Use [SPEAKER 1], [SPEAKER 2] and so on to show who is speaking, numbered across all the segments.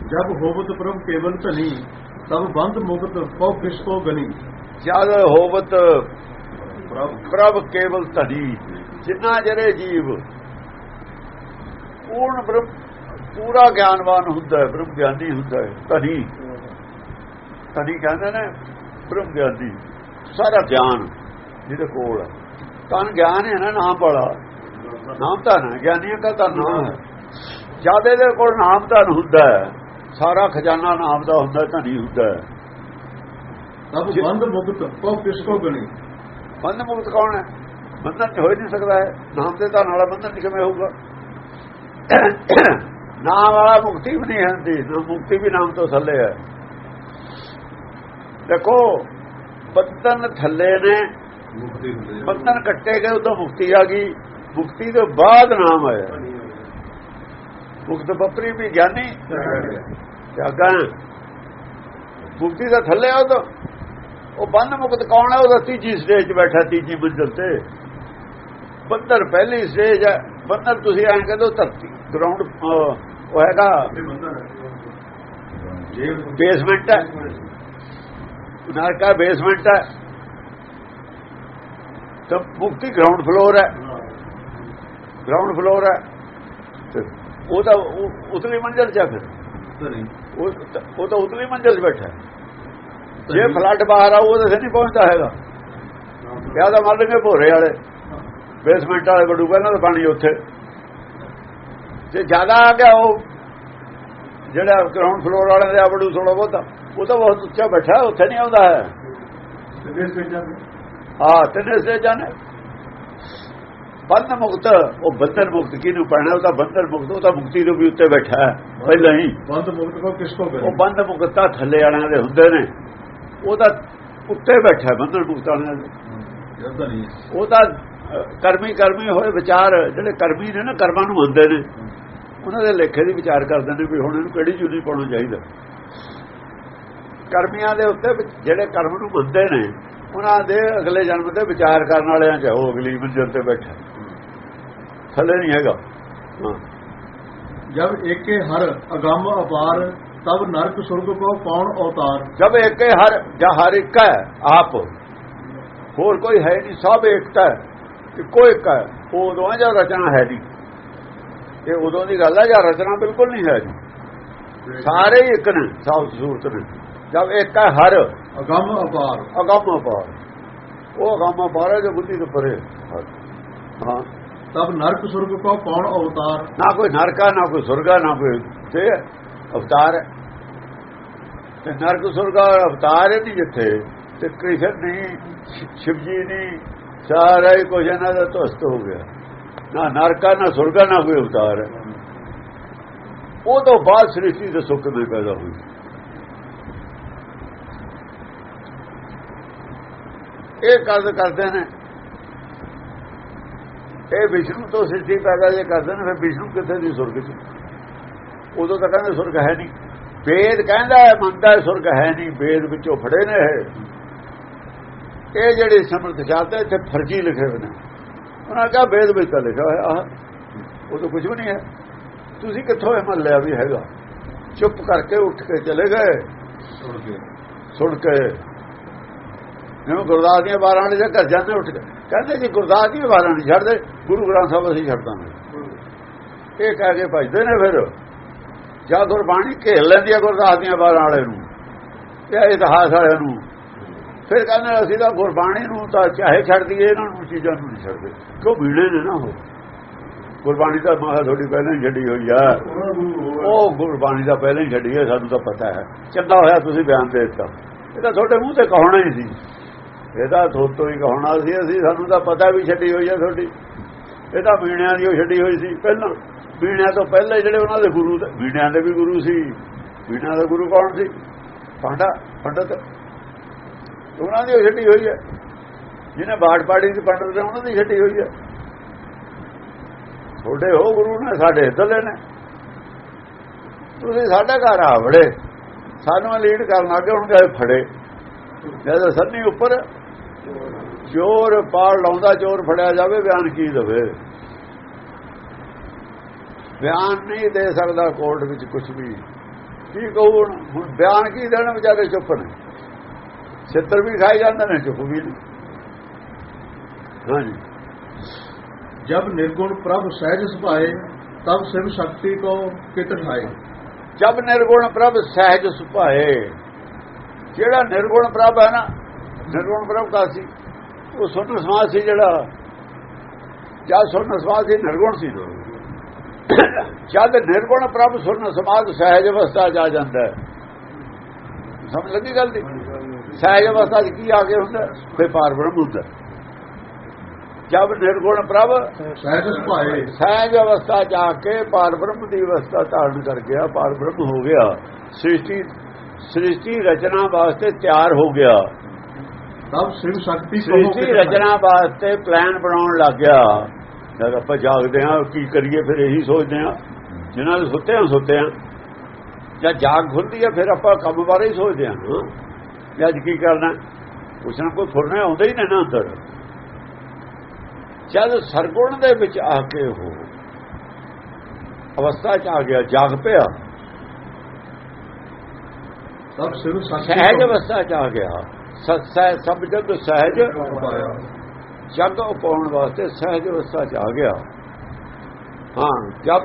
[SPEAKER 1] ਜਬ ਹੋਵਤ ਪ੍ਰਭ ਕੇਵਲ ਧਨੀ ਤਬ ਬੰਦ ਮੁਕਤ ਕਉ ਕਿਸ ਕੋ ਗਨੀ।
[SPEAKER 2] ਜਦ ਹੋਵਤ
[SPEAKER 1] ਪ੍ਰਭ
[SPEAKER 2] ਪ੍ਰਭ ਕੇਵਲ ਧਨੀ ਜਿੰਨਾ ਜਰੇ ਜੀਵ ਪੂਰਨ ਬ੍ਰਹਮ ਪੂਰਾ ਗਿਆਨਵਾਨ ਹੁੰਦਾ ਹੈ ਬ੍ਰਹਮ ਗਿਆਨੀ ਹੁੰਦਾ ਹੈ ਧਨੀ। ਧਨੀ ਕਹਿੰਦੇ ਨੇ ਬ੍ਰਹਮ ਗਿਆਨੀ ਸਾਰਾ ਗਿਆਨ ਜਿਹਦੇ ਕੋਲ ਹੈ। ਤਨ ਗਿਆਨ ਹੈ ਨਾ ਨਾਮ ਵਾਲਾ। ਨਾਮ ਤਾਂ ਨਾ ਗਿਆਨੀਆਂ ਦਾ ਤਾਂ ਨਾਮ ਹੈ। ਜਦ ਇਹਦੇ ਕੋਲ ਨਾਮ ਤਾਂ ਹੁੰਦਾ ਹੈ ਸਾਰਾ ਖਜ਼ਾਨਾ ਨਾਮ ਦਾ ਹੁੰਦਾ ਧਨੀ ਹੁੰਦਾ।
[SPEAKER 1] ਤਬ ਬੰਦ ਮੁਕਤ ਕਉ ਕਿਸ ਕੋ ਗਨੀ
[SPEAKER 2] ਬੰਧਨ ਮੁਕਤ ਕੌਣ ਹੈ? ਬੰਧਨ ਹੋ ਨਹੀਂ ਸਕਦਾ ਹੈ। ਨਾਮ ਦੇ ਤਾਂ ਨਾਲ ਬੰਧਨ ਕਿਵੇਂ ਹੋਊਗਾ? ਨਾਮ ਵਾਲਾ ਮੁਕਤੀ ਵੀ ਨਹੀਂ ਹੁੰਦੀ ਮੁਕਤੀ ਵੀ ਨਾਮ ਤੋਂ ਥੱਲੇ ਹੈ। ਦੇਖੋ ਬੰਧਨ ਥੱਲੇ ਨੇ।
[SPEAKER 1] ਮੁਕਤੀ ਹੁੰਦੇ
[SPEAKER 2] ਬੰਧਨ ਕੱਟੇ ਗਏ ਉਦੋਂ ਮੁਕਤੀ ਆ ਗਈ। ਮੁਕਤੀ ਤੋਂ ਬਾਅਦ ਨਾਮ ਆਇਆ। ਮੁਕਤ ਬੱਪਰੀ ਵੀ ਗਿਆਨੀ ਜਾਗਾ ਮੁਕਤੀ ਦਾ ਥੱਲੇ ਉਹ ਤਾਂ ਉਹ ਬੰਧ ਮੁਕਤ ਕੌਣ ਹੈ ਉਹਦਾ ਤੀਜੀ ਸਟੇਜ 'ਚ ਬੈਠਾ, ਤੀਜੀ ਮੰਜ਼ਲ ਤੇ। ਬੰਦਰ ਪਹਿਲੀ ਸਟੇਜ ਹੈ ਬੰਦਰ ਤੁਸੀਂ ਐਂ ਕਹਿੰਦੇ ਹੋ ਧਰਤੀ। ਗਰਾਊਂਡ ਉਹ ਹੈਗਾ। ਬੇਸਮੈਂਟ ਹੈ ਨਰਕਾ ਬੇਸਮੈਂਟ ਹੈ ਤਾਂ ਮੁਕਤੀ ਗਰਾਊਂਡ ਫਲੋਰ ਹੈ ਗਰਾਊਂਡ ਫਲੋਰ ਹੈ ਉਹ ਤਾਂ ਉਤਲੀ ਮੰਜ਼ਲ 'ਚ ਹੈ ਫਿਰ। ਉਹ ਤਾਂ- ਉਤਲੀ ਮੰਜ਼ਲ 'ਚ ਬੈਠਾ ਜੇ ਫਲੱਡ ਬਾਹਰ ਆਊ ਉਹਦੇ ਨਹੀਂ ਪਹੁੰਚਦਾ ਹੈਗਾ। ਕਿਆ ਤਾਂ ਮਰ ਲਗੇ ਭੋਰੇ ਵਾਲੇ। ਬੇਸਮੈਂਟ ਵਾਲੇ ਬੜੂ ਪਹਿਲਾਂ ਤਾਂ ਪਾਣੀ ਉੱਥੇ। ਜੇ ਜ਼ਿਆਦਾ ਆ ਗਿਆ ਉਹ ਜਿਹੜਾ ਗਰਾਊਂਡ ਫਲੋਰ ਵਾਲੇ ਦੇ ਬੜੂ ਥੋੜਾ ਬਹੁਤਾ ਉਹ ਤਾਂ ਬਹੁਤ ਉੱਚਾ ਬੈਠਾ ਉੱਥੇ ਨਹੀਂ ਆਉਂਦਾ ਹੈ। ਹਾਂ ਤਿੰਨੇ ਸੇ ਜਾਣੇ ਬੰਧ ਮੁਕਤ ਉਹ ਬੰਧਨ ਮੁਕਤ ਕਿਹਨੂੰ ਪੈਣਾ? ਉਹ ਤਾਂ ਬੰਧਨ ਮੁਕਤ ਉਹ ਤਾਂ ਮੁਕਤੀ ਦੇ ਵੀ ਉੱਤੇ ਬੈਠਾ ਹੈ ਪਹਿਲਾਂ ਹੀ।
[SPEAKER 1] ਬੰਦ ਮੁਕਤ ਕਉ ਕਿਸ ਕੋ
[SPEAKER 2] ਉਹ ਬੰਧ ਮੁਕਤ ਤਾਂ ਥੱਲੇ ਵਾਲਿਆਂ ਦੇ ਹੁੰਦੇ ਨੇ। ਉਹ ਤਾਂ ਉੱਤੇ ਬੈਠਾ ਬੰਧਨ ਮੁਕਤ ਵਾਲਿਆਂ ਦੇ। ਉਹ ਤਾਂ ਕਰਮੀ ਕਰਮੀ ਹੋਏ ਵਿਚਾਰ ਜਿਹੜੇ ਕਰਮੀ ਨੇ ਨਾ ਕਰਮਾਂ ਨੂੰ ਮੰਨਦੇ ਨੇ। ਉਹਨਾਂ ਦੇ ਲੇਖੇ ਦੀ ਵਿਚਾਰ ਕਰਦੇ ਨੇ ਵੀ ਹੁਣ ਇਹਨੂੰ ਕਿਹੜੀ ਜੁਦੀ ਪਾਉਣਾ ਚਾਹੀਦਾ ਕਰਮੀਆਂ ਦੇ ਉੱਤੇ ਜਿਹੜੇ ਕਰਮ ਨੂੰ ਮੰਨਦੇ ਨੇ ਉਹਨਾਂ ਦੇ ਅਗਲੇ ਜਨਮ ਤੇ ਵਿਚਾਰ ਕਰਨ ਵਾਲਿਆਂ ਚ ਉਹ ਅਗਲੀ ਮੰਜ਼ਿਲ ਤੇ ਬੈਠਾ। ਥੱਲੇ ਨਹੀਂ ਹੈਗਾ।
[SPEAKER 1] ਜਬ ਏਕੇ ਹਰ ਅਗੰਮ ਅਪਾਰ ਤਬ ਨਰਕ ਸੁਰਗ ਕੋ ਕੌਣ ਅਵਤਾਰ?
[SPEAKER 2] ਇੱਕ ਹੈ ਹਰ ਜਾਂ ਹਰ ਇੱਕ ਹੈ ਆਪ ਹੋਰ ਕੋਈ ਹੈ ਨਹੀਂ ਸਭ ਏਕਤਾ ਹੈ। ਇੱਕੋ ਇੱਕ ਹੈ ਉਹ ਉਦੋਂ ਜਦ ਰਚਨਾ ਹੈ ਨਹੀਂ ਇਹ ਉਦੋਂ ਦੀ ਗੱਲ ਹੈ ਜਾਂ ਰਚਨਾ ਬਿਲਕੁਲ ਨਹੀਂ ਹੈ ਜੀ। ਸਾਰੇ ਇੱਕ ਨੇ ਸਭ ਸੂਰਤ ਨੇ। ਜਦ ਇੱਕ ਹੈ ਹਰ
[SPEAKER 1] ਅਗੰਮ ਅਪਾਰ।
[SPEAKER 2] ਅਗੰਮ ਅਪਾਰ। ਉਹ ਅਗੰਮ ਅਪਾਰ ਹੈ ਜੋ ਬੁੱਧੀ ਤੋਂ ਪਰੇ ਹਾਂ।
[SPEAKER 1] ਤਬ ਨਰਕ ਸੁਰਗ ਕੋ ਕੌਣ ਅਵਤਾਰ?
[SPEAKER 2] ਨਾ ਕੋਈ ਨਰਕਾ ਨਾ ਕੋਈ ਸੁਰਗਾ ਨਾ ਕੋਈ ਤੇ ਅਵਤਾਰ ਹੈ। ਤੇ ਨਰਕ ਸੁਰਗਾ ਅਵਤਾਰ ਹੈ ਜਿੱਥੇ। ਤੇ ਕ੍ਰਿਸ਼ਨ ਨਹੀਂ ਸ਼ਿਵਜੀ ਨਹੀਂ, ਸਾਰਾ ਹੀ ਕੁਝ ਇਹਨਾਂ ਦਾ ਧੁਸਤ ਹੋ ਗਿਆ। ਨਾ ਨਰਕਾ ਨਾ ਸੁਰਗਾ ਨਾ ਕੋਈ ਅਵਤਾਰ ਹੈ। ਉਹ ਤੋਂ ਬਾਅਦ ਸ੍ਰਿਸ਼ਟੀ ਦੇ ਸੁੱਖ ਦੇ ਪੈਦਾ ਹੋਈ। ਇਹ ਕਰਦ ਕਰਦੇ ਨੇ। ਇਹ ਵਿਸ਼ਨੂੰ ਤੋਂ ਸ੍ਰਿਸ਼ਟੀ ਪੈਦਾ ਜੇ ਕਰਦੇ ਨੇ ਫਿਰ ਵਿਸ਼ਨੂੰ ਕਿੱਥੇ ਦੀ ਸੁਰਗ ਚ? ਉਦੋਂ ਤਾਂ ਕਹਿੰਦੇ ਸੁਰਗ ਹੈ ਨਹੀਂ। ਵੇਦ ਕਹਿੰਦਾ ਹੈ ਮੰਨਦਾ ਸੁਰਗ ਹੈ ਨਹੀਂ ਵੇਦ ਵਿੱਚੋਂ ਫੜੇ ਨੇ ਇਹ। ਇਹ ਜਿਹੜੇ ਸਮਰਥ ਚਾਹਤੇ ਇੱਥੇ ਫਰਜੀ ਲਿਖੇ ਹੋਏ ਨੇ। ਉਹਨਾਂ ਕਹਾ ਵੇਦ ਵਿੱਚ ਤਾਂ ਲਿਖਿਆ ਹੋਇਆ ਆਹ ਉਹ ਤਾਂ ਕੁਝ ਵੀ ਨਹੀਂ ਹੈ। ਤੁਸੀਂ ਕਿੱਥੋਂ ਇਹ ਮੰਨ ਲਿਆ ਵੀ ਹੈਗਾ? ਚੁੱਪ ਕਰਕੇ ਉੱਠ ਕੇ ਚਲੇ ਗਏ?
[SPEAKER 1] ਸੁਣ ਕੇ
[SPEAKER 2] ਸੁਣ ਕੇ ਜਿਵੇਂ ਗੁਰਦਾਸ ਦੀਆਂ ਬਾਰਾਂ ਵਾਲੇ ਦੇ ਘਰ ਜਾਂਦੇ ਉੱਠ ਕੇ। ਕਹਿੰਦੇ ਜੀ, ਗੁਰਦਾਸ ਦੀਆਂ ਬਾਰਾਂ ਨਹੀਂ ਛੱਡਦੇ, ਗੁਰੂ ਗ੍ਰੰਥ ਸਾਹਿਬ ਅਸੀਂ ਛੱਡ ਦਾਂਗੇ ਇਹ ਕਹਿ ਕੇ ਭਜਦੇ ਨੇ ਫਿਰ। ਜਾਂ ਗੁਰਬਾਣੀ ਘੇਰ ਲੈਂਦੀ ਹੈ ਗੁਰਦਾਸ ਦੀਆਂ ਬਾਰਾਂ ਵਾਲੇ ਨੂੰ ਇਹ ਇਤਿਹਾਸ ਵਾਲਿਆਂ ਨੂੰ। ਫਿਰ ਕਹਿੰਦੇ ਅਸੀਂ ਤਾਂ ਗੁਰਬਾਣੀ ਨੂੰ ਤਾਂ ਚਾਹੇ ਛੱਡ ਦਈਏ, ਇਹਨਾਂ ਨੂੰ ਚੀਜ਼ਾਂ ਨੂੰ ਨਹੀਂ ਛੱਡਦੇ। ਕਿਉਂ ਭੀੜੇ ਨੇ ਨਾ ਉਹ? ਗੁਰਬਾਣੀ ਤਾਂ ਮਾਹ ਥੋੜੀ ਪਹਿਲਾਂ ਹੀ ਛੱਡੀ ਹੋਈ ਆ। ਉਹ ਗੁਰਬਾਣੀ ਦਾ ਪਹਿਲਾਂ ਹੀ ਛੱਡੀ ਹੈ ਸਾਨੂੰ ਤਾਂ ਪਤਾ ਹੈ। ਚੰਗਾ ਹੋਇਆ ਤੁਸੀਂ ਬਿਆਨ ਦੇ ਦਿੱਤਾ। ਇਹ ਤਾਂ ਤੁਹਾਡੇ ਮੂੰਹ ਤੇ ਕਹਾਉਣਾ ਹੀ ਸੀ। ਇਹਦਾ ਥੋਤੋਂ ਹੀ ਕਹਣਾ ਸੀ, ਅਸੀਂ ਸਾਨੂੰ ਤਾਂ ਪਤਾ ਵੀ ਛੱਡੀ ਹੋਈ ਹੈ ਤੁਹਾਡੀ। ਇਹ ਤਾਂ ਬੀਣਿਆਂ ਦੀ ਉਹ ਛੱਡੀ ਹੋਈ ਸੀ ਪਹਿਲਾਂ। ਬੀਣਿਆਂ ਤੋਂ ਪਹਿਲਾਂ ਜਿਹੜੇ ਉਹਨਾਂ ਦੇ ਗੁਰੂ ਬੀਣਿਆਂ ਦੇ ਵੀ ਗੁਰੂ ਸੀ। ਬੀਣਿਆਂ ਦਾ ਗੁਰੂ ਕੌਣ ਸੀ? ਪਾਂਡਾ, ਪੰਡਤ। ਉਹਨਾਂ ਦੀ ਉਹ ਛੱਡੀ ਹੋਈ ਹੈ ਜਿਹਨੇ ਬਾੜ ਪਾੜੀ ਦੀ ਪੰਡਤ ਨੇ, ਉਹਨਾਂ ਦੀ ਛੱਡੀ ਹੋਈ ਹੈ ਤੁਹਾਡੇ ਹੋ ਗੁਰੂ ਨੇ, ਸਾਡੇ ਇੱਧਰਲੇ ਨੇ। ਤੁਸੀਂ ਸਾਡਾ ਘਰ ਆਵੜੇ ਸਾਨੂੰ ਲੀਡ ਕਰਨ ਲੱਗੇ ਹੁਣ ਗਏ ਫੜੇ। ਜਦ ਸੰਨੀ ਉੱਪਰ ਜ਼ੋਰ ਪਾੜ ਲਾਉਂਦਾ ਜ਼ੋਰ ਫੜਿਆ ਜਾਵੇ ਬਿਆਨ ਕੀ ਦਵੇ? ਬਿਆਨ ਨਹੀਂ ਦੇ ਸਕਦਾ ਕੋਰਟ ਵਿੱਚ ਕੁਝ ਵੀ। ਕੀ ਕਹੂ ਹੁਣ? ਬਿਆਨ ਕੀ ਦੇਣ ਵਿਚਾਰੇ ਚੁੱਪ ਨੇ? ਛੇਤਰ ਵੀ ਖਾਈ ਜਾਂਦੇ ਨੇ ਚੁੱਪ ਵੀ ਨਹੀਂ ਹਾਂਜੀ।
[SPEAKER 1] ਜਦ ਨਿਰਗੁਣ ਪ੍ਰਭ ਸਹਿਜ ਸੁਭਾਏ ਤਬ ਸਿਵ ਸ਼ਕਤੀ ਕੋ ਕਿਤ ਠਾਏ।
[SPEAKER 2] ਜਦ ਨਿਰਗੁਣ ਪ੍ਰਭ ਸਹਿਜ ਸੁਭਾਏ ਜਿਹੜਾ ਨਿਰਗੁਣ ਪ੍ਰਭ ਹੈ ਨਾ ਨਿਰਗੁਣ ਬ੍ਰਹਮ ਕਾ ਸੀ ਉਹ ਸੁਣ ਸਮਾਜ ਸੀ ਜਿਹੜਾ ਜਾਂ ਸੁਣ ਸਮਾਜ ਸੀ ਨਿਰਗੁਣ ਸੀ। ਜਦ ਨਿਰਗੁਣ ਪ੍ਰਭ ਸੁਣ ਸਮਾਜ ਸਹਿਜ ਅਵਸਥਾ ਜਾ ਜਾਂਦਾ ਹੈ। ਲੱਗੀ ਗੱਲ ਦੀ? ਸਹਿਜ ਅਵਸਥਾ ਕੀ ਆ ਕੇ ਹੁੰਦਾ? ਕੋਈ ਪਾਰ ਬ੍ਰਹਮ ਹੁੰਦਾ। ਜਦ ਨਿਰਗੁਣ ਪ੍ਰਭ
[SPEAKER 1] ਸਹਿਜ ਸੁਭਾਏ।
[SPEAKER 2] ਸਹਿਜ ਅਵਸਥਾ ਜਾ ਕੇ ਪਾਰ ਬ੍ਰਹਮ ਦੀ ਅਵਸਥਾ ਧਾਰਨ ਕਰ ਗਿਆ ਪਾਰ ਬ੍ਰਹਮ ਹੋ ਗਿਆ। ਸ੍ਰਿਸ਼ਟੀ ਸ੍ਰਿਸ਼ਟੀ ਰਚਨਾ ਵਾਸਤੇ ਤਿਆਰ ਹੋ ਗਿਆ।
[SPEAKER 1] ਸਭ ਸਿਰ ਸ਼ਕਤੀ
[SPEAKER 2] ਸ੍ਰਿਸ਼ਟੀ ਰਚਨਾ ਵਾਸਤੇ ਪਲਾਨ ਬਣਾਉਣ ਲੱਗਿਆ ਜਦ ਆਪਾਂ ਜਾਗਦੇ ਆ ਕੀ ਕਰੀਏ ਫਿਰ ਇਹੀ ਸੋਚਦੇ ਆ ਜਿਨ੍ਹਾਂ ਦੇ ਸੁੱਤੇ ਆ ਸੁੱਤੇ ਆ ਜਾਂ ਜਾਗ ਖੁੱਲਦੀ ਆ ਫਿਰ ਆਪਾਂ ਕੰਮ ਬਾਰੇ ਹੀ ਸੋਚਦੇ ਆ ਹਾਂ। ਅੱਜ ਕੀ ਕਰਨਾ ਉਸ ਨਾਲ ਕੋਈ ਫੁਰਨਾ ਆਉਂਦਾ ਹੀ ਨਾ ਅੰਦਰ। ਜਦ ਸਰਗੁਣ ਦੇ ਵਿੱਚ ਆ ਕੇ ਹੋ ਅਵਸਥਾ ਚ ਆ ਗਿਆ ਜਾਗ ਪਿਆ।
[SPEAKER 1] ਸਭ ਸਿਰ
[SPEAKER 2] ਸਹਿਜ ਅਵਸਥਾ ਚ ਆ ਗਿਆ। ਸਤਸਹਿ ਸਭ ਜਗ ਸਹਿਜ ਜਗ ਪਾਉਣ ਵਾਸਤੇ ਸਹਿਜ ਅਵਸਥਾ ਚ ਆ ਗਿਆ। ਹਾਂ ਜਦ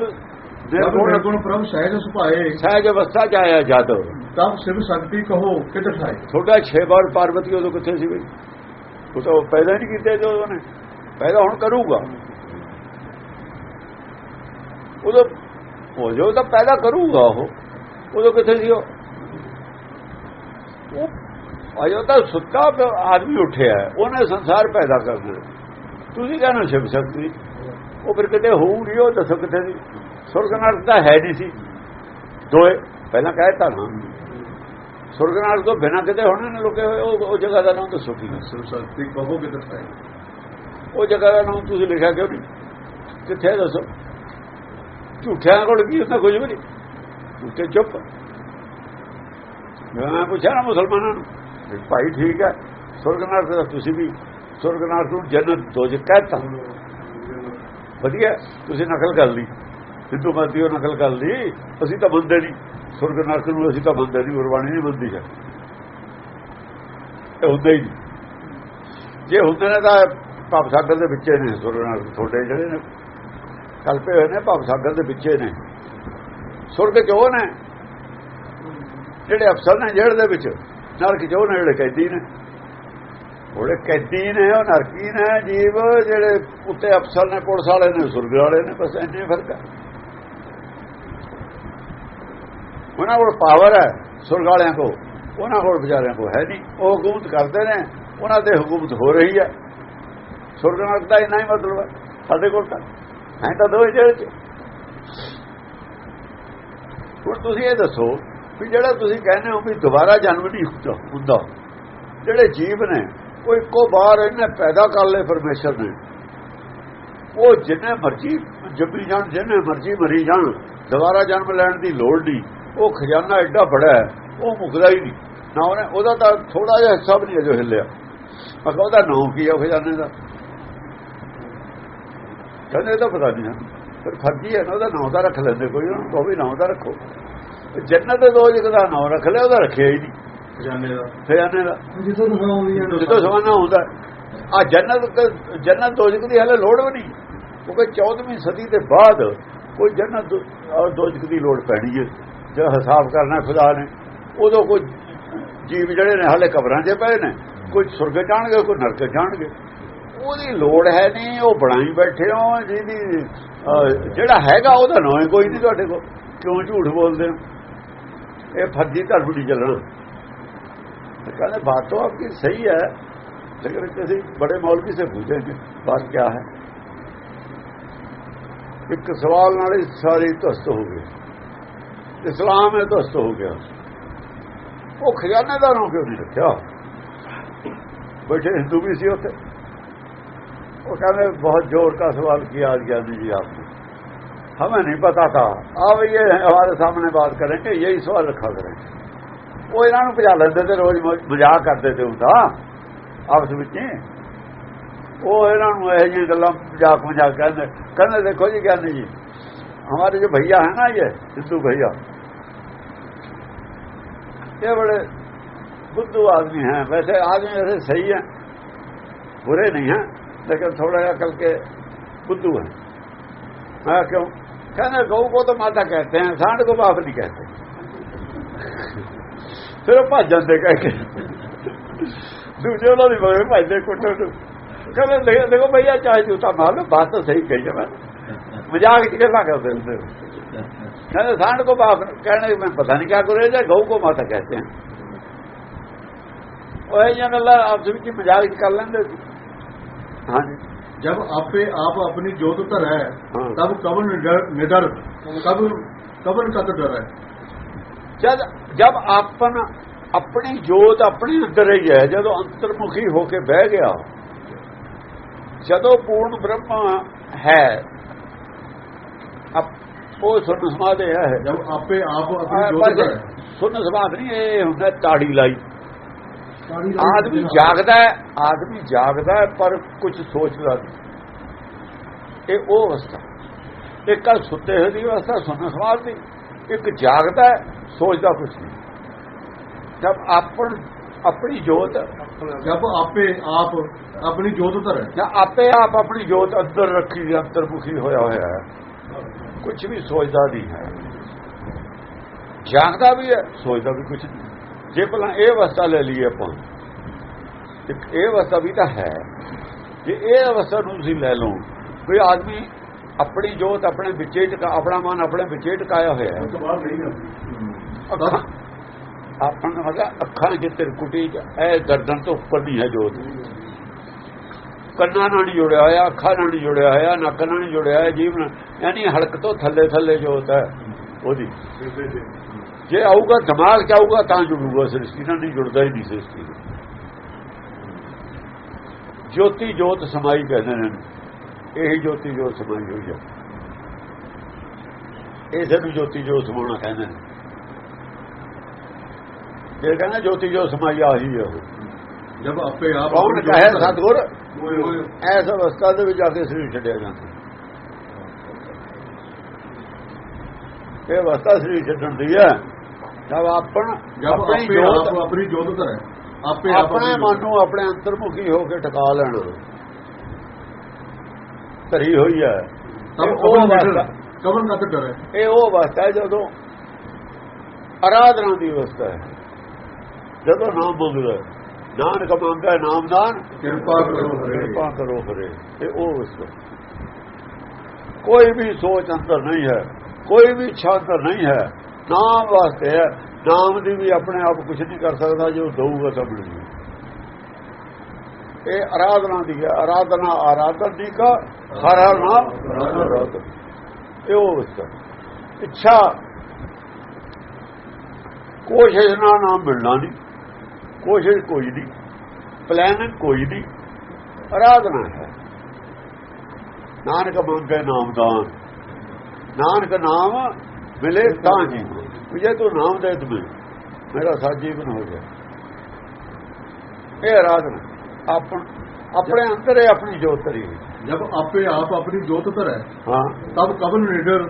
[SPEAKER 2] ਦੇਵਗੁਣ
[SPEAKER 1] ਗੁਣ ਪ੍ਰਭ ਸਹਿਜ ਸੁਭਾਏ
[SPEAKER 2] ਸਹਿਜ ਅਵਸਥਾ ਚ ਆਇਆ ਜਦ।
[SPEAKER 1] ਤਬ ਸਿਵ ਸ਼ਕਤੀ ਕਹੋ ਕਿਤੇ ਠਾਈ
[SPEAKER 2] ਥੋੜਾ 6 ਵਾਰ ਪਾਰਵਤੀ ਉਦੋਂ ਕਿੱਥੇ ਸੀ ਬਈ ਉਹ ਤਾਂ ਪੈਦਾ ਨਹੀਂ ਕੀਤੇ ਜੋ ਉਹਨੇ। ਪਹਿਲਾਂ ਹੁਣ ਕਰੂਗਾ। ਉਦੋਂ ਹੋ ਜੋ ਤਾਂ ਪੈਦਾ ਕਰੂਗਾ ਉਹ। ਉਦੋਂ ਕਿੱਥੇ ਸੀ ਉਹ ਅਜੋ ਤਾਂ ਸੁੱਤਾ ਆਦਮੀ ਉੱਠਿਆ ਉਹਨੇ ਸੰਸਾਰ ਪੈਦਾ ਕਰ ਦਿੱਤਾ। ਤੁਸੀਂ ਕਹਿੰਦੇ ਸ਼ਿਵ ਸ਼ਕਤੀ? ਉਹ ਫਿਰ ਕਿਤੇ ਹੋਊਗੀ ਉਹ ਦੱਸੋ ਕਿਤੇ ਦੀ। ਸੁਰਗ ਨਾਲ ਤਾਂ ਹੈ ਨਹੀਂ ਸੀ। ਦੋਏ ਪਹਿਲਾਂ ਕਹਿਤਾ ਨਾ। ਸੁਰਗ ਨਰਕ ਤੋਂ ਬਿਨਾਂ ਕਿਤੇ ਹੋਣੇ ਨੇ ਲੁਕੇ ਹੋਏ ਉਹ ਜਗ੍ਹਾ ਦਾ ਨਾਮ ਦੱਸੋ ਕੀ
[SPEAKER 1] ਸ਼ਿਵ ਸ਼ਕਤੀ ਕਹੋ ਕਿ ਦੱਸਦਾ
[SPEAKER 2] ਉਹ ਜਗ੍ਹਾ ਦਾ ਨਾਮ ਤੁਸੀਂ ਲਿਖਿਆ ਕਿਉਂ ਨਹੀਂ? ਕਿੱਥੇ ਦੱਸੋ? ਝੂਠਿਆਂ ਕੋਲ ਕੀ ਹੁੰਦਾ ਕੁਝ ਵੀ ਨਹੀਂ। ਉੱਤੇ ਚੁੱਪ। ਮੈਂ ਪੁੱਛਿਆ ਨਾ ਮੁਸਲਮਾਨਾਂ ਨੂੰ ਭਾਈ ਠੀਕ ਹੈ ਸੁਰਗ ਨਰਕ ਦਾ ਤੁਸੀਂ ਵੀ ਸੁਰਗ ਨੂੰ ਜੰਨਤ ਦੋਜਖ ਕਹਿਤਾ। ਵਧੀਆ, ਤੁਸੀਂ ਨਕਲ ਕਰ ਲਈ। ਸਿੱਧੂ ਮੰਦੀ ਉਹ ਨਕਲ ਕਰ ਲਈ। ਅਸੀਂ ਤਾਂ ਮੰਨਦੇ ਨਹੀਂ। ਸੁਰਗ ਨਰਕ ਨੂੰ ਅਸੀਂ ਤਾਂ ਮੰਨਦੇ ਨਹੀਂ, ਗੁਰਬਾਣੀ ਨਹੀਂ ਮੰਨਦੀ ਹੈ। ਇਹ ਹੁੰਦਾ ਹੀ ਨਹੀਂ। ਜੇ ਹੁੰਦੇ ਨੇ ਤਾਂ ਭਵ ਸਾਗਰ ਦੇ ਵਿੱਚੇ ਨੇ ਸੁਰਗ ਨਰਕ ਤੁਹਾਡੇ ਜਿਹੜੇ ਨੇ। ਕਲਪੇ ਹੋਏ ਨੇ, ਭਵ ਸਾਗਰ ਦੇ ਵਿੱਚੇ ਨੇ। ਸੁਰਗ ਕਿਉਂ ਨੇ, ਜਿਹੜੇ ਅਫਸਰ ਨੇ, ਜੇਲ੍ਹ ਦੇ ਵਿੱਚ। ਨਰਕ ਚ ਉਹ ਨੇ ਜਿਹੜੇ ਕੈਦੀ ਨੇ। ਉਹਦੇ ਕੈਦੀ ਨੇ, ਉਹ ਨਰਕੀ ਨੇ, ਜੀਵ, ਜਿਹੜੇ ਉੱਤੇ ਅਫਸਰ ਨੇ, ਪੁਲਿਸ ਵਾਲੇ ਨੇ, ਸੁਰਗ ਵਾਲੇ ਨੇ, ਬਸ ਇੰਨੇ ਫ਼ਰਕ ਹੈ ਉਹਨਾਂ ਕੋਲ ਪਾਵਰ ਹੈ, ਸੁਰਗ ਵਾਲਿਆਂ ਕੋ ਉਹਨਾਂ ਕੋਲ ਵਿਚਾਰਿਆਂ ਕੋ ਹੈ ਨਹੀਂ। ਉਹ ਹਕੂਮਤ ਕਰਦੇ ਨੇ, ਉਹਨਾਂ ਤੇ ਹਕੂਮਤ ਹੋ ਰਹੀ ਹੈ। ਸੁਰਗ ਨਰਕ ਦਾ ਇੰਨਾ ਹੀ ਮਤਲਬ ਹੈ, ਸਾਡੇ ਕੋਲ ਤਾਂ। ਹੈ ਤਾਂ ਦੋ ਹੀ ਜੇਲ੍ਹ ਚ। ਹੁਣ ਤੁਸੀਂ ਇਹ ਦੱਸੋ ਵੀ ਜਿਹੜਾ ਤੁਸੀਂ ਕਹਿੰਦੇ ਹੋ ਵੀ ਦੁਬਾਰਾ ਜਨਮ ਨਹੀਂ ਹੁੰਦਾ ਜਿਹੜੇ ਜੀਵ ਨੇ, ਉਹ ਇੱਕੋ ਵਾਰ ਇਹਨੇ ਪੈਦਾ ਕਰ ਲਏ ਪਰਮੇਸ਼ਰ ਨੇ। ਉਹ ਜਿੰਨੇ ਮਰਜ਼ੀ ਜੱਬੀ ਜਾਣ, ਜਿੰਨੇ ਮਰਜ਼ੀ ਮਰੀ ਜਾਣ, ਦੁਬਾਰਾ ਜਨਮ ਲੈਣ ਦੀ ਲੋੜ ਨਹੀਂ। ਉਹ ਖਜ਼ਾਨਾ ਐਡਾ ਬੜਾ ਹੈ, ਉਹ ਮੁਕਦਾ ਹੀ ਨਹੀਂ। ਨਾ ਉਹਨੇ, ਉਹਦਾ ਤਾਂ ਥੋੜਾ ਜਿਹਾ ਹਿੱਸਾ ਵੀ ਨਹੀਂ ਅਜੇ ਹਿੱਲਿਆ। ਮੈਂ ਉਹਦਾ ਨਾਂ ਕੀ ਹੈ ਖਜ਼ਾਨੇ ਦਾ? ਕਹਿੰਦੇ ਇਹ ਤਾਂ ਪਤਾ ਨਹੀਂ ਹੈ ਪਰ ਫਰਜੀ ਹੈ ਨਾ, ਉਹਦਾ ਨਾਂ ਤਾਂ ਰੱਖ ਲੈਂਦੇ ਕੋਈ, ਉਹਨੂੰ ਕਹੋ ਵੀ ਨਾਂ ਤਾਂ ਰੱਖੋ। ਜੰਨਤ ਦੇ ਦੋਜਕ ਦਾ ਨਾਮ ਰੱਖ ਲਿਆ ਉਹਦਾ ਰੱਖਿਆ ਹੀ ਨਹੀਂ।
[SPEAKER 1] ਖਜ਼ਾਨੇ ਦਾ।
[SPEAKER 2] ਖਜ਼ਾਨੇ ਦਾ।
[SPEAKER 1] ਜਿੱਥੋਂ ਸਮਾਂ ਆਉਂਦੀ
[SPEAKER 2] ਹੈ ਜਿੱਥੋਂ ਹੁੰਦਾ ਆ ਜੰਨਤ ਜੰਨਤ ਦੋਜਕ ਦੀ ਹਲੇ ਲੋੜ ਵੀ ਨਹੀਂ। ਕਿਉਂਕਿ 14ਵੀਂ ਸਦੀ ਦੇ ਬਾਅਦ ਕੋਈ ਜੰਨਤ ਔਰ ਦੋਜਕ ਦੀ ਲੋੜ ਪੈਣੀ ਹੈ। ਜਿਹੜਾ ਹਿਸਾਬ ਕਰਨਾ ਖੁਦਾ ਨੇ ਉਦੋਂ ਕੋਈ ਜੀਵ ਜਿਹੜੇ ਨੇ ਹਲੇ ਕਬਰਾਂ 'ਚ ਪਏ ਨੇ ਕੋਈ ਸੁਰਗ ਜਾਣਗੇ ਕੋਈ ਨਰਕ ਜਾਣਗੇ। ਉਹਦੀ ਲੋੜ ਹੈ ਨਹੀਂ ਉਹ ਬਣਾਈ ਬੈਠੇ ਹੋ ਜਿਹਦੀ ਜਿਹੜਾ ਹੈਗਾ ਉਹਦਾ ਨਾਮ ਕੋਈ ਨਹੀਂ ਤੁਹਾਡੇ ਕੋਲ। ਕਿਉਂ ਝੂਠ ਬੋਲਦੇ ਹੋ? ਇਹ ਫਰਜ਼ੀ ਧਰਮ ਨਹੀਂ ਚੱਲਣ। ਕਹਿੰਦੇ, ਬਾਤ ਤਾਂ ਆਪਕੀ ਸਹੀ ਹੈ। ਲੇਕਿਨ ਅਸੀਂ ਬੜੇ ਮੌਲਵੀ ਸੇ ਪੁੱਛੇ ਕਿ ਬਾਤ ਕੀ ਹੈ। ਇੱਕ ਸਵਾਲ ਨਾਲ ਹੀ ਸਾਰੀ ਧਸਤ ਹੋ ਗਈ। ਇਸਲਾਮ ਇਹ ਧਸਤ ਹੋ ਗਿਆ। ਉਹ ਖਜ਼ਾਨੇਦਾਰ ਹੋ ਕਿਉਂ ਨਹੀਂ ਰੱਖਿਆ। ਬੈਠੇ ਹਿੰਦੂ ਵੀ ਸੀ ਉੱਥੇ। ਉਹ ਕਹਿੰਦੇ, ਬਹੁਤ ਜ਼ੋਰ ਦਾ ਸਵਾਲ ਕੀ ਆ ਗਿਆ ਜੀ ਆਪ हमें नहीं पता था। अब ये हमारे सामने बात करें कि यही सवाल रखा करें। वो इन्हों भजा लेंगे थे रोज मज़ाक करते थे उनका आपस में वो इन्हों यह मज़ाक मज़ाक कहते कहते देखो जी कहने जी हमारे जो भैया है ना ये, सिद्धू भैया, ये बड़े बुद्धू आदमी हैं। वैसे आदमी वैसे सही हैं, बुरे नहीं हैं, लेकिन थोड़ा कल के बुद्धू हैं। मैं क्यों? कहना गऊ को तो माता कहते हैं सांड को बाप नहीं कहते फिर वो भज जाते कह के दूसरे ਉਹਨਾਂ ਦੀ ਮਗਰ ਭਜਦੇ ਕੁੱਟੋ ਨੂੰ ਕਹਿੰਦੇ ਦੇਖੋ ਦੇਖੋ ਭਈਆ ਚਾਹੇ ਜੂਤਾ ਮਾਰ ਲਓ ਬਾਤ ਤਾਂ ਸਹੀ ਕਹੀ ਹੈ ਮੈਂ मजाक ਚ ਗੱਲਾਂ ਕਰਦੇ ਹੁੰਦੇ ਕਹਿੰਦੇ सांड को बाप कहने में पता नहीं क्या करे जाए गऊ को माता कहते हैं ਉਹ ਇਹ ਜਿਹੀਆਂ ਗੱਲਾਂ ਆਪਸ ਵਿੱਚ ਮਜ਼ਾਕ ਚ ਕਰ ਲੈਂਦੇ ਸੀ ਹਾਂਜੀ
[SPEAKER 1] जब आपे आप अपनी जोत धर है
[SPEAKER 2] हाँ।
[SPEAKER 1] तब कवन निडर निडर कब कवन का तो डर है
[SPEAKER 2] ਜਦ ਜਦ ਆਪਨ ਆਪਣੀ ਜੋਤ ਆਪਣੇ ਅੰਦਰ ਹੀ ਹੈ ਜਦੋਂ ਅੰਤਰਮੁਖੀ ਹੋ ਕੇ ਬਹਿ ਗਿਆ ਜਦੋਂ ਪੂਰਨ ਬ੍ਰਹਮ ਹੈ ਅਪ- ਉਹ ਸੁਨ ਸਮਾਦੇ ਹੈ
[SPEAKER 1] जब आपे आप अपनी जोत धर है
[SPEAKER 2] ਸੁਨ ਸਮਾਦ ਨਹੀਂ ਇਹ ਹੁੰਦਾ ਤਾੜੀ ਲਾਈ ਆਦਮੀ ਜਾਗਦਾ ਹੈ ਆਦਮੀ ਜਾਗਦਾ ਹੈ ਪਰ ਕੁਝ ਸੋਚਦਾ ਨਹੀਂ। ਇਹ ਉਹ ਅਵਸਥਾ। ਇਹ ਕੱਲ ਸੁੱਤੇ ਹੋਏ ਦੀ ਅਵਸਥਾ ਸੁਣਨ ਸਮਾਜ ਦੀ। ਇੱਕ ਜਾਗਦਾ ਹੈ ਸੋਚਦਾ ਕੁਝ ਨਹੀਂ। ਜਦ ਆਪਣ ਆਪਣੀ ਜੋਤ
[SPEAKER 1] ਜਦ ਆਪੇ ਆਪ ਆਪਣੀ ਜੋਤ ਧਰੇ
[SPEAKER 2] ਜਾਂ ਆਪੇ ਆਪ ਆਪਣੀ ਜੋਤ ਅੰਦਰ ਰੱਖੀ ਅੰਦਰ ਮੁਖੀ ਹੋਇਆ ਹੋਇਆ ਹੈ। ਕੁਝ ਵੀ ਸੋਚਦਾ ਨਹੀਂ ਹੈ। ਜਾਗਦਾ ਵੀ ਹੈ ਸੋਚਦਾ ਵੀ ਕੁਝ ਨਹੀਂ। ਜੇ ਭਲਾ ਇਹ ਅਵਸਥਾ ਲੈ ਲਈਏ ਆਪਾਂ ਇੱਕ ਇਹ ਵਸਤਾ ਵੀ ਤਾਂ ਹੈ। ਜੇ ਇਹ ਅਵਸਥਾ ਨੂੰ ਤੁਸੀਂ ਲੈ ਲਓ ਕੋਈ ਆਦਮੀ ਆਪਣੀ ਜੋਤ ਆਪਣੇ ਵਿੱਚੇ ਟਿਕਾ ਆਪਣਾ ਮਨ ਆਪਣੇ ਵਿੱਚੇ ਟਿਕਾਇਆ ਹੋਇਆ ਹੈ। ਆਪਣਾ ਮਤਲਬ ਅੱਖਾਂ ਦੇ ਤਿਰਕੁਟੀ ਐ ਗਰਦਨ ਤੋਂ ਉੱਪਰ ਨਹੀਂ ਹੈ ਜੋਤ। ਕੰਨਾਂ ਨਾਲ ਜੁੜਿਆ ਹੋਇਆ ਅੱਖਾਂ ਨਾਲ ਜੁੜਿਆ ਹੋਇਆ ਨੱਕ ਨਾਲ ਜੁੜਿਆ ਹੋਇਆ ਜੀਵਨ ਯਾਨੀ ਹਲਕ ਤੋਂ ਥੱਲੇ ਥੱਲੇ ਜੋਤ ਹੈ ਉਹਦੀ। ਜੇ ਆਊਗਾ ਦਿਮਾਗ ਕਿ ਆਊਗਾ ਤਾਂ ਜੁੜੂਗਾ ਸ੍ਰਿਸ਼ਟੀ ਨਾਲ ਨਹੀਂ ਜੁੜਦਾ ਹੀ ਨਹੀਂ ਸ੍ਰਿਸ਼ਟੀ ਜੋਤੀ ਜੋਤ ਸਮਾਈ ਕਹਿੰਦੇ ਨੇ ਇਹ ਜੋਤੀ ਜੋਤ ਸਮਾਈ ਹੋਈ ਹੈ ਇਹ ਸਭ ਜੋਤੀ ਜੋਤ ਸਮਾਉਣਾ ਕਹਿੰਦੇ ਨੇ। ਜੇ ਕਹਿੰਦਾ ਜੋਤੀ ਜੋਤ ਸਮਾਈ ਆਹੀ ਹੈ
[SPEAKER 1] ਜਦ ਆਪੇ ਆਪ
[SPEAKER 2] ਕੌਣ? ਕਹੇ ਸਤਗੁਰ? ਐਸ ਅਵਸਥਾ ਦੇ ਵਿੱਚ ਆ ਕੇ ਸਰੀਰ ਛੱਡਿਆ ਜਾਂਦਾ। ਇਹ ਅਵਸਥਾ ਸਰੀਰ ਛੱਡਣ ਦੀ ਹੈ ਜਦ ਆਪਣ ਆਪਣੀ ਜੋਤ
[SPEAKER 1] ਆਪਣੀ ਜੋਤ ਧਰੈ। ਆਪੇ
[SPEAKER 2] ਆਪਣੇ ਮਨ ਨੂੰ ਆਪਣੇ ਅੰਤਰਮੁਖੀ ਹੋ ਕੇ ਟਿਕਾ ਲੈਣਾ ਸਹੀ ਹੋਈ ਹੈ। ਉਹ ਅਵਸਥਾ
[SPEAKER 1] ਕਵਨ ਨਾ ਕਰੇ।
[SPEAKER 2] ਇਹ ਉਹ ਵਾਸਤਾ ਜਦੋਂ ਅਰਾਧਨਾ ਦੀ ਅਵਸਥਾ ਹੈ। ਜਦੋਂ ਨਾਮ ਮੰਗਦਾ ਕਮਾਉਂਦਾ ਮੰਗਾ ਨਾਮਦਾਨ
[SPEAKER 1] ਕਿਰਪਾ ਕਰੋ ਹਰੇ।
[SPEAKER 2] ਕਿਰਪਾ ਕਰੋ ਹਰੇ। ਇਹ ਉਹ ਅਵਸਥਾ। ਕੋਈ ਵੀ ਸੋਚ ਅੰਦਰ ਨਹੀਂ ਹੈ। ਕੋਈ ਵੀ ਇੱਛਾ ਅੰਦਰ ਨਹੀਂ ਹੈ। ਨਾਮ ਵਾਸਤੇ ਹੈ। ਨਾਮ ਦੀ ਵੀ ਆਪਣੇ ਆਪ ਕੁਝ ਨਹੀਂ ਕਰ ਸਕਦਾ, ਜੋ ਦਊਗਾ ਤਾਂ ਮਿਲੂ ਇਹ ਆਰਾਧਨਾ ਦੀ ਹੈ। ਆਰਾਧਨਾ, ਆਰਾਧਨ ਦੀ ਕਾ, ਹਰ ਨਾਮ ਇਹ ਉਹ ਇੱਛਾ। ਕੋਸ਼ਿਸ਼ ਨਾਲ ਨਾਮ ਮਿਲਣਾ ਨਹੀਂ। ਕੋਸ਼ਿਸ਼ ਕੋਈ ਨਹੀਂ। ਪਲਾਨ ਕੋਈ ਨਹੀਂ। ਆਰਾਧਨਾ ਹੈ। ਨਾਨਕ ਮੰਗੇ ਨਾਮਦਾਨ ਨਾਨਕ ਨਾਮ ਮਿਲੇ ਤਾਂ ਹੀ। ਜੇ ਤੂੰ ਨਾਮ ਦੇ ਤੂੰ ਮੇਰਾ ਸਾਜ ਜੀਵਨ ਹੋ ਗਿਆ। ਇਹ ਆਰਾਧਨ ਆਪਣ ਆਪਣੇ ਅੰਦਰ ਹੈ ਆਪਣੀ ਜੋਤ ਤਰੀ
[SPEAKER 1] ਜਦ ਆਪੇ ਆਪ ਆਪਣੀ ਜੋਤ ਤਰੇ
[SPEAKER 2] ਹਾਂ।
[SPEAKER 1] ਤਬ ਕਬਲ ਨਿਡਰ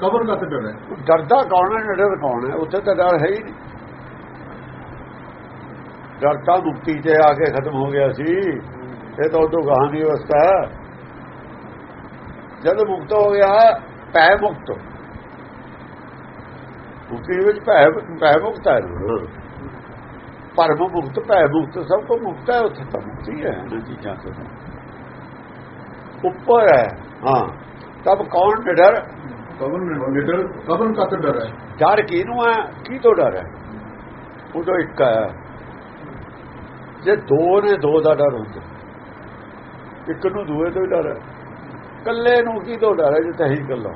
[SPEAKER 1] ਕਬਰ ਕਾ ਤੇ ਡਰ ਹੈ
[SPEAKER 2] ਡਰਦਾ ਕੌਣ ਹੈ ਨਿਡਰ ਕੌਣ ਹੈ? ਉੱਥੇ ਤਾਂ ਡਰ ਹੈ ਹੀ ਨਹੀਂ। ਡਰ ਤਾਂ ਮੁਕਤੀ ਤੇ ਆ ਕੇ ਖਤਮ ਹੋ ਗਿਆ ਸੀ। ਇਹ ਤਾਂ ਉਦੋਂ ਗਾਹਾਂ ਦੀ ਅਵਸਥਾ ਜਦ ਮੁਕਤ ਹੋ ਗਿਆ ਪੈ ਮੁਕਤ। ਮੁਕਤੀ ਵਿੱਚ ਭੈ ਭੈ ਮੁਕਤ ਹੈ। ਪਰਮ ਮੁਕਤ ਭੈ ਮੁਕਤ ਸਭ ਕੋ ਮੁਕਤ ਹੈ ਉੱਥੇ ਤਾਂ ਮੁਕਤੀ ਹੈ। ਇਹਨਾਂ ਚੀਜ਼ਾਂ ਤੋਂ ਉੱਪਰ ਹੈ। ਹਾਂ। ਤਬ ਕੌਣ
[SPEAKER 1] ਡਰ ਕਵਨ ਡਰ ਕਵਨ ਕਤ ਡਰ ਹੈ?
[SPEAKER 2] ਡਰ ਕਿਹਨੂੰ ਹੈ? ਕੀ ਤੋਂ ਡਰ ਹੈ? ਉਦੋਂ ਇੱਕ ਹੈ। ਜੇ ਦੋ ਨੇ ਦੋ ਦਾ ਡਰ ਹੁੰਦਾ। ਇੱਕ ਨੂੰ ਦੂਏ ਤੋਂ ਡਰ ਹੈ। ਕੱਲੇ ਨੂੰ ਕੀ ਤੋਂ ਡਰ ਹੈ ਜੇ ਤਾਂ ਹੀ? ਗੱਲਾਂ